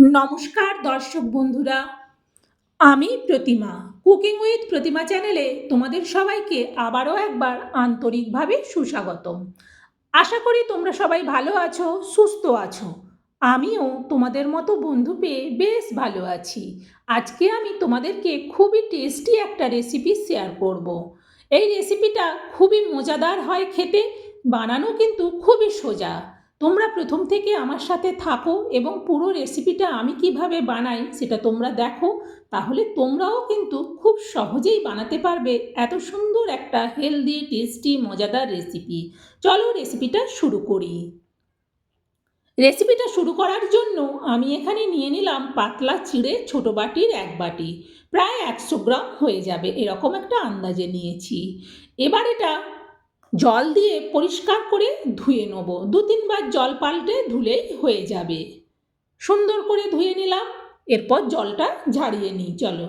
নমস্কার দর্শক বন্ধুরা, আমি প্রতিমা। কুকিং উইথ প্রতিমা চ্যানেলে তোমাদের সবাইকে আবারও একবার আন্তরিকভাবে সুস্বাগতম। আশা করি তোমরা সবাই ভালো আছো, সুস্থ আছো। আমিও তোমাদের মতো বন্ধু পেয়ে বেশ ভালো আছি। আজকে আমি তোমাদেরকে খুবই টেস্টি একটা রেসিপি শেয়ার করব। এই রেসিপিটা খুবই মজাদার হয় খেতে, বানানো কিন্তু খুবই সোজা। তোমরা প্রথম থেকে আমার সাথে থাকো এবং পুরো রেসিপিটা আমি কীভাবে বানাই সেটা তোমরা দেখো, তাহলে তোমরাও কিন্তু খুব সহজেই বানাতে পারবে এত সুন্দর একটা হেলদি টেস্টি মজাদার রেসিপি চলো রেসিপিটা শুরু করি। রেসিপিটা শুরু করার জন্য আমি এখানে নিয়ে নিলাম পাতলা চিড়ে ছোট বাটির এক বাটি। প্রায় একশো গ্রাম হয়ে যাবে, এরকম একটা আন্দাজে নিয়েছি। এবার এটা জল দিয়ে পরিষ্কার করে ধুয়ে নেব। দু তিনবার জল পাল্টে ধুলেই হয়ে যাবে। সুন্দর করে ধুয়ে নিলাম। এরপর জলটা ঝাড়িয়ে নিই, চলো।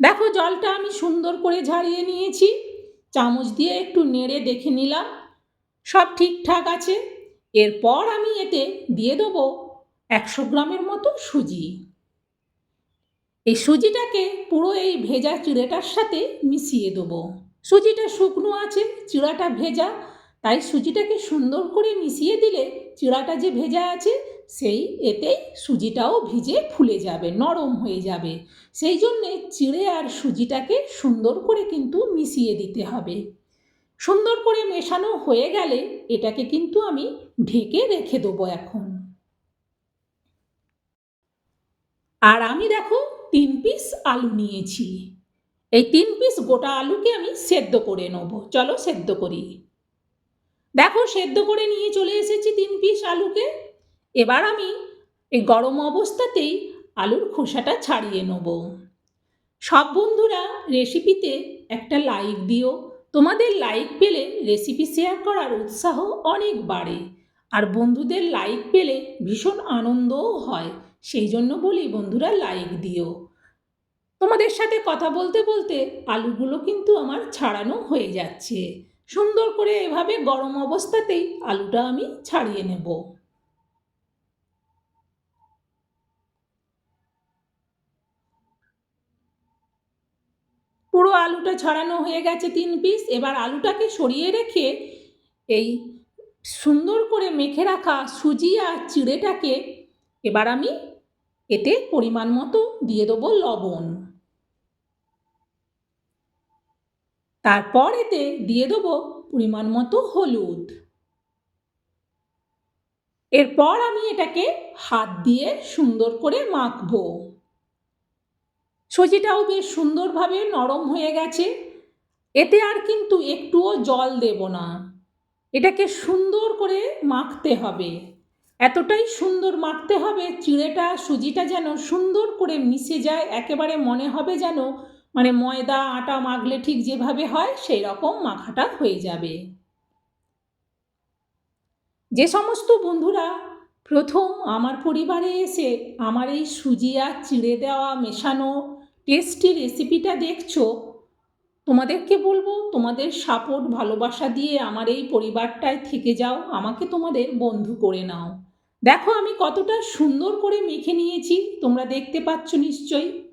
দেখো, জলটা আমি সুন্দর করে ঝাড়িয়ে নিয়েছি। চামচ দিয়ে একটু নেড়ে দেখে নিলাম। সব ঠিকঠাক আছে। এরপর আমি এতে দিয়ে দেবো একশো গ্রামের মতো সুজি। এই সুজিটাকে পুরো এই ভেজা চুড়েটার সাথে মিশিয়ে দেবো। সুজিটা শুকনো আছে, চিড়াটা ভেজা। তাই সুজিটাকে সুন্দর করে মিশিয়ে দিলে চিড়াটা যে ভেজা আছে, সেই এতেই সুজিটাও ভিজে ফুলে যাবে, নরম হয়ে যাবে। সেই জন্যে চিড়ে আর সুজিটাকে সুন্দর করে কিন্তু মিশিয়ে দিতে হবে। সুন্দর করে মেশানো হয়ে গেলে এটাকে কিন্তু আমি ঢেকে রেখে দেবো এখন। আর আমি দেখো তিন পিস আলু নিয়েছি। এই তিন পিস গোটা আলুকে আমি সেদ্ধ করে নেব। চলো সেদ্ধ করি। দেখো, সেদ্ধ করে নিয়ে চলে এসেছি তিন পিস আলুকে। এবার আমি এই গরম অবস্থাতেই আলুর খোসাটা ছাড়িয়ে নেব। সব বন্ধুরা রেসিপিতে একটা লাইক দিও। তোমাদের লাইক পেলে রেসিপি শেয়ার করার উৎসাহ অনেক বাড়ে। আর বন্ধুদের লাইক পেলে ভীষণ আনন্দও হয়। সেই জন্য বলি বন্ধুরা লাইক দিও। তোমাদের সাথে কথা বলতে বলতে আলুগুলো কিন্তু আমার ছাড়ানো হয়ে যাচ্ছে। সুন্দর করে এভাবে গরম অবস্থাতেই আলুটা আমি ছাড়িয়ে নেব। পুরো আলুটা ছড়ানো হয়ে গেছে তিন পিস। এবার আলুটাকে সরিয়ে রেখে এই সুন্দর করে মেখে রাখা সুজি আর চিড়েটাকে এবার আমি এতে পরিমাণ মতো দিয়ে দেবো লবণ। তারপর এতে দিয়ে দেবো পরিমাণ মতো হলুদ। এরপর আমি এটাকে হাত দিয়ে সুন্দর করে মাখবো। সুজিটাও বেশ সুন্দরভাবে নরম হয়ে গেছে। এতে আর কিন্তু একটুও জল দেব না। এটাকে সুন্দর করে মাখতে হবে। এতটাই সুন্দর মাখতে হবে, চিড়েটা, সুজিটা যেন সুন্দর করে মিশে যায়, একেবারে মনে হবে যেন মানে ময়দা, আটা মাখলে ঠিক যেভাবে হয়, সেই রকম মাখাটা হয়ে যাবে। যে সমস্ত বন্ধুরা প্রথম আমার পরিবারে এসে আমার এই সুজি আর চিড়ে দেওয়া, মেশানো, টেস্টি রেসিপিটা দেখছ, তোমাদেরকে বলব, তোমাদের সাপোর্ট, ভালোবাসা দিয়ে আমার এই পরিবারটায় থেকে যাও, আমাকে তোমাদের বন্ধু করে নাও। দেখো আমি কতটা সুন্দর করে মেখে নিয়েছি, তোমরা দেখতে পাচ্ছ নিশ্চয়ই।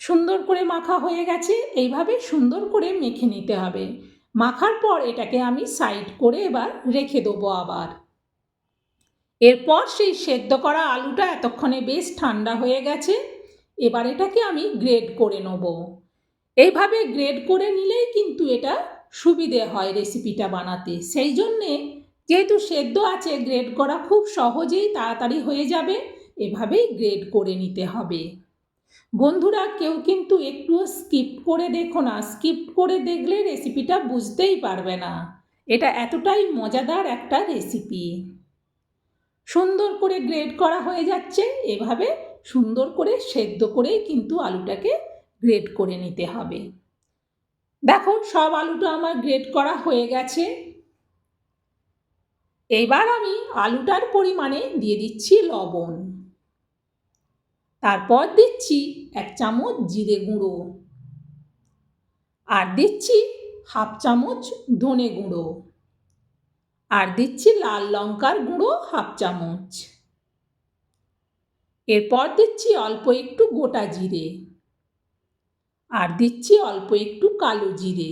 সুন্দর করে মাখা হয়ে গেছে, এইভাবে সুন্দর করে মেখে নিতে হবে। মাখার পর এটাকে আমি সাইড করে এবার রেখে দেবো আবার। এরপর সেই সেদ্ধ করা আলুটা এতক্ষণে বেশ ঠান্ডা হয়ে গেছে, এবার এটাকে আমি গ্রেড করে নেব। এইভাবে গ্রেড করে নিলেই কিন্তু এটা সুবিধে হয় রেসিপিটা বানাতে। সেই জন্যে যেহেতু সেদ্ধ আছে গ্রেড করা খুব সহজেই তাড়াতাড়ি হয়ে যাবে, এভাবেই গ্রেড করে নিতে হবে। বন্ধুরা, কেউ কিন্তু একটুও স্কিপ করে দেখো না। স্কিপ করে দেখলে রেসিপিটা বুঝতেই পারবে না। এটা এতটাই মজাদার একটা রেসিপি সুন্দর করে গ্রেড করা হয়ে যাচ্ছে। এভাবে সুন্দর করে সেদ্ধ করেই কিন্তু আলুটাকে গ্রেড করে নিতে হবে। দেখো, সব আলুটা আমার গ্রেড করা হয়ে গেছে। এবার আমি আলুটার পরিমাণে দিয়ে দিচ্ছি লবণ। তারপর দিচ্ছি এক চামচ জিরে গুঁড়ো। আর দিচ্ছি হাফ চামচ ধনে গুঁড়ো। আর দিচ্ছি লাল লঙ্কার গুঁড়ো হাফ চামচ। এরপর দিচ্ছি অল্প একটু গোটা জিরে। আর দিচ্ছি অল্প একটু কালো জিরে।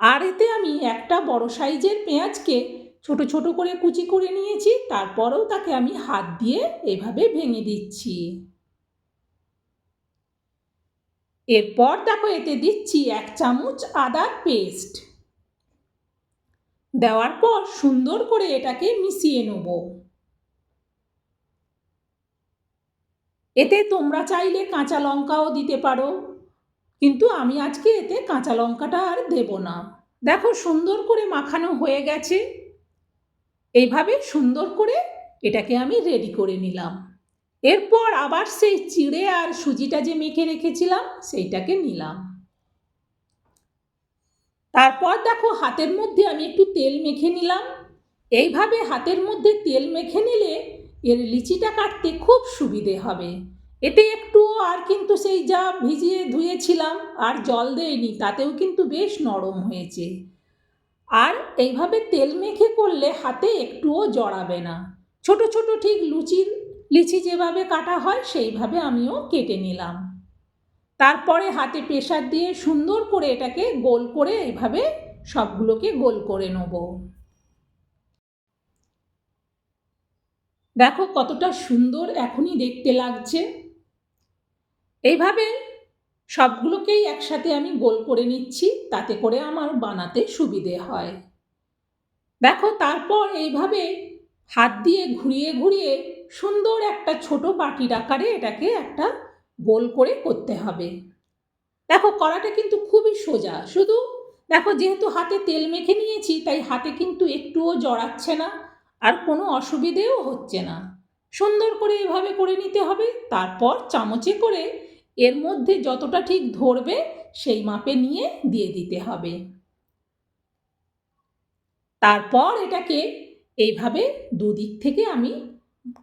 আর এতে আমি একটা বড় সাইজের পেঁয়াজকে ছোট ছোট করে কুচি করে নিয়েছি, তারপরেও তাকে আমি হাত দিয়ে এভাবে ভেঙে দিচ্ছি। এরপর দেখো এতে দিচ্ছি এক চামচ আদার পেস্ট। দেওয়ার পর সুন্দর করে এটাকে মিশিয়ে নেব। এতে তোমরা চাইলে কাঁচা লঙ্কাও দিতে পারো, কিন্তু আমি আজকে এতে কাঁচা লঙ্কাটা আর দেব না। দেখো সুন্দর করে মাখানো হয়ে গেছে। এইভাবে সুন্দর করে এটাকে আমি রেডি করে নিলাম। এরপর আবার সেই চিড়ে আর সুজিটা যে মেখে রেখেছিলাম, সেইটাকে নিলাম। তারপর দেখো হাতের মধ্যে আমি একটু তেল মেখে নিলাম। এইভাবে হাতের মধ্যে তেল মেখে নিলে এর লিচিটা কাটতে খুব সুবিধে হবে। এতে একটু আর কিন্তু সেই যা ভিজিয়ে ধুয়েছিলাম আর জল দেয়নি, তাতেও কিন্তু বেশ নরম হয়েছে। আর এইভাবে তেল মেখে করলে হাতে একটুও জড়াবে না। ছোট ছোট ঠিক লুচির, লিচি যেভাবে কাটা হয় সেইভাবে আমিও কেটে নিলাম। তারপরে হাতে প্রেশার দিয়ে সুন্দর করে এটাকে গোল করে এইভাবে সবগুলোকে গোল করে নেব। দেখো কতটা সুন্দর এখনই দেখতে লাগছে। এইভাবে সবগুলোকেই একসাথে আমি গোল করে নিচ্ছি, তাতে করে আমার বানাতে সুবিধে হয়। দেখো, তারপর এইভাবে হাত দিয়ে ঘুরিয়ে ঘুরিয়ে সুন্দর একটা ছোট বাটির আকারে এটাকে একটা গোল করে করতে হবে। দেখো করাটা কিন্তু খুবই সোজা। শুধু দেখো, যেহেতু হাতে তেল মেখে নিয়েছি, তাই হাতে কিন্তু একটুও জড়াচ্ছে না, আর কোনো অসুবিধেও হচ্ছে না। সুন্দর করে এভাবে করে নিতে হবে, তারপর চামচে করে এর মধ্যে যতটা ঠিক ধরবে সেই মাপে নিয়ে দিয়ে দিতে হবে। তারপর এটাকে এইভাবে দুদিক থেকে আমি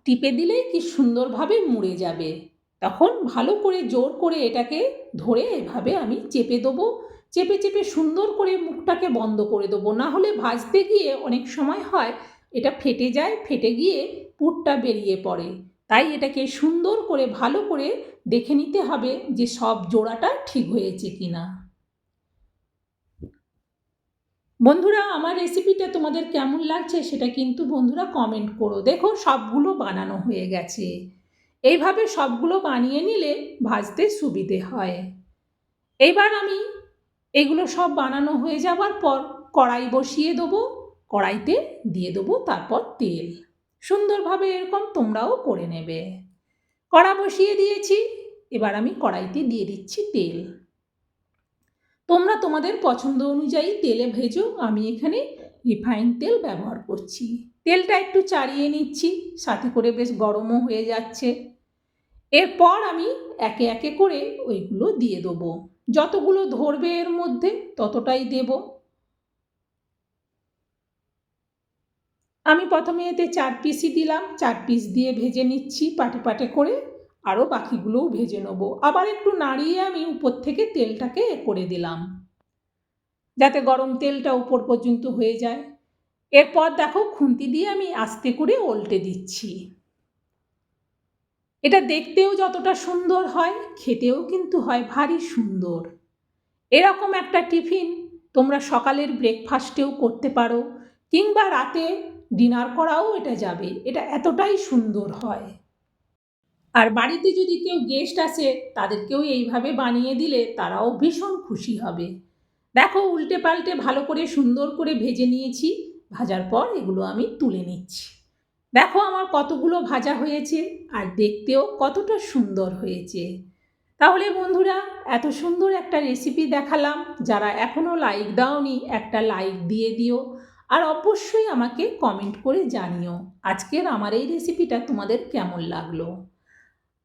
টিপে দিলেই কি সুন্দরভাবে মুড়ে যাবে। তখন ভালো করে জোর করে এটাকে ধরে এভাবে আমি চেপে দেবো। চেপে চেপে সুন্দর করে মুখটাকে বন্ধ করে দেবো। না হলে ভাজতে গিয়ে অনেক সময় হয়, এটা ফেটে যায়, ফেটে গিয়ে পুরটা বেরিয়ে পড়ে। তাই এটাকে সুন্দর করে, ভালো করে দেখে নিতে হবে যে সব জোড়াটা ঠিক হয়েছে কি না বন্ধুরা, আমার রেসিপিটা তোমাদের কেমন লাগছে সেটা কিন্তু বন্ধুরা কমেন্ট করো। দেখো, সবগুলো বানানো হয়ে গেছে। এইভাবে সবগুলো বানিয়ে নিলে ভাজতে সুবিধে হয়। এবার আমি এগুলো সব বানানো হয়ে যাওয়ার পর কড়াই বসিয়ে দেবো, কড়াইতে দিয়ে দেবো তারপর তেল। সুন্দরভাবে এরকম তোমরাও করে নেবে। কড়া বসিয়ে দিয়েছি, এবার আমি কড়াইতে দিয়ে দিচ্ছি তেল। তোমরা তোমাদের পছন্দ অনুযায়ী তেলে ভেজো, আমি এখানে রিফাইন তেল ব্যবহার করছি। তেলটা একটু চাড়িয়ে নিচ্ছি, সাথে করে বেশ গরমও হয়ে যাচ্ছে। এরপর আমি একে একে করে ওইগুলো দিয়ে দেবো। যতগুলো ধরবে এর মধ্যে ততটাই দেব। আমি প্রথমে এতে চার পিসই দিলাম, চার পিস দিয়ে ভেজে নিচ্ছি পাটে পাটে করে, আরও বাকিগুলোও ভেজে নেব। আবার একটু নাড়িয়ে আমি উপর থেকে তেলটাকে এ করে দিলাম, যাতে গরম তেলটা উপর পর্যন্ত হয়ে যায়। এরপর দেখো খুন্তি দিয়ে আমি আস্তে করে উল্টে দিচ্ছি। এটা দেখতেও যতটা সুন্দর হয়, খেতেও কিন্তু হয় ভারী সুন্দর। এরকম একটা টিফিন তোমরা সকালের ব্রেকফাস্টেও করতে পারো কিংবা রাতে ডিনার করাও এটা যাবে, এটা এতটাই সুন্দর হয়। আর বাড়িতে যদি কেউ গেস্ট আসে, তাদেরকেও এইভাবে বানিয়ে দিলে তারাও ভীষণ খুশি হবে। দেখো উল্টে পাল্টে ভালো করে সুন্দর করে ভেজে নিয়েছি, ভাজার পর এগুলো আমি তুলে নিচ্ছি। দেখো, আমার কতগুলো ভাজা হয়েছে, আর দেখতেও কতটা সুন্দর হয়েছে। তাহলে বন্ধুরা, এত সুন্দর একটা রেসিপি দেখালাম। যারা এখনও লাইক দাওনি, একটা লাইক দিয়ে দিও। আর অবশ্যই আমাকে কমেন্ট করে জানিও আজকের আমার এই রেসিপিটা তোমাদের কেমন লাগল।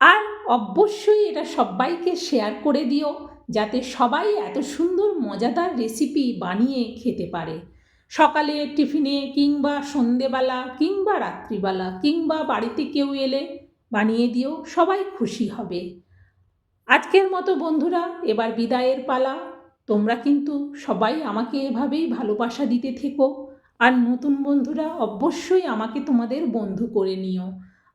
আর অবশ্যই এটা সবাইকে শেয়ার করে দিও যাতে সবাই এত সুন্দর মজাদার রেসিপি বানিয়ে খেতে পারে। সকালে টিফিনে কিংবা সন্ধেবেলা কিংবা রাত্রিবেলা কিংবা বাড়িতে কেউ এলে বানিয়ে দিও, সবাই খুশি হবে। আজকের মতো বন্ধুরা, এবার বিদায়ের পালা। তোমরা কিন্তু সবাই আমাকে এভাবেই ভালোবাসা দিতে থেকো। আর নতুন বন্ধুরা অবশ্যই আমাকে তোমাদের বন্ধু করে নিও।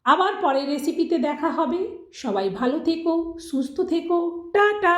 আবার পরের রেসিপিতে দেখা হবে। সবাই ভালো থেকো, সুস্থ থেকো। টাটা!